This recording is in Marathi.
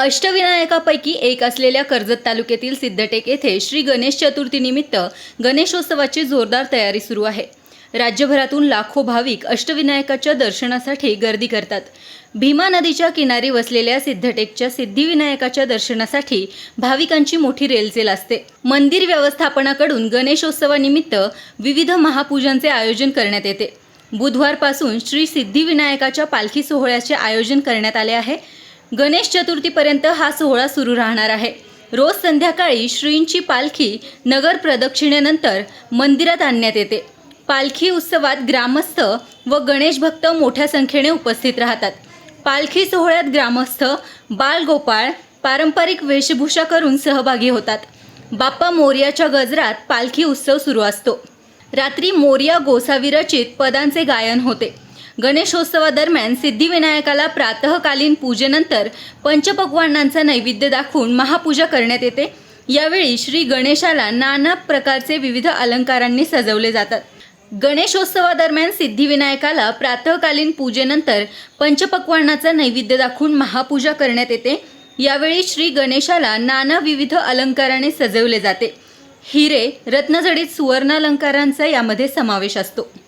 अष्टविनायकापैकी एक असलेल्या कर्जत तालुक्यातील सिद्धटेक येथे श्री गणेश चतुर्थीनिमित्त गणेशोत्सवाची जोरदार तयारी सुरू आहे. राज्यभरातून लाखो भाविक अष्टविनायकाच्या दर्शनासाठी गर्दी करतात. भीमा नदीच्या किनारी वसलेल्या सिद्धटेकच्या सिद्धिविनायकाच्या दर्शनासाठी भाविकांची मोठी रेलचेल असते. मंदिर व्यवस्थापनाकडून गणेशोत्सवानिमित्त विविध महापूजांचे आयोजन करण्यात येते. बुधवारपासून श्री सिद्धिविनायकाच्या पालखी सोहळ्याचे आयोजन करण्यात आले आहे. गणेश चतुर्थीपर्यंत हा सोहळा सुरू राहणार आहे. रोज संध्याकाळी श्रींची पालखी नगर प्रदक्षिणेनंतर मंदिरात आणण्यात येते. पालखी उत्सवात ग्रामस्थ व गणेश भक्त मोठ्या संख्येने उपस्थित राहतात. पालखी सोहळ्यात ग्रामस्थ बालगोपाळ पारंपरिक वेशभूषा करून सहभागी होतात. बाप्पा मोर्याच्या गजरात पालखी उत्सव सुरू असतो. रात्री मोर्या गोसावी रचित पदांचे गायन होते. गणेशोत्सवादरम्यान सिद्धिविनायकाला प्रातःकालीन पूजेनंतर पंचपक्वान्नांचा नैवेद्य दाखवून महापूजा करण्यात येते. यावेळी श्री गणेशाला नाना प्रकारचे विविध अलंकारांनी सजवले जातात. गणेशोत्सवादरम्यान सिद्धिविनायकाला प्रातःकालीन पूजेनंतर पंचपक्वान्नाचा नैवेद्य दाखवून महापूजा करण्यात येते. यावेळी श्री गणेशाला नाना विविध अलंकाराने सजवले जाते. हिरे रत्नजडीत सुवर्णालंकारांचा यामध्ये समावेश असतो.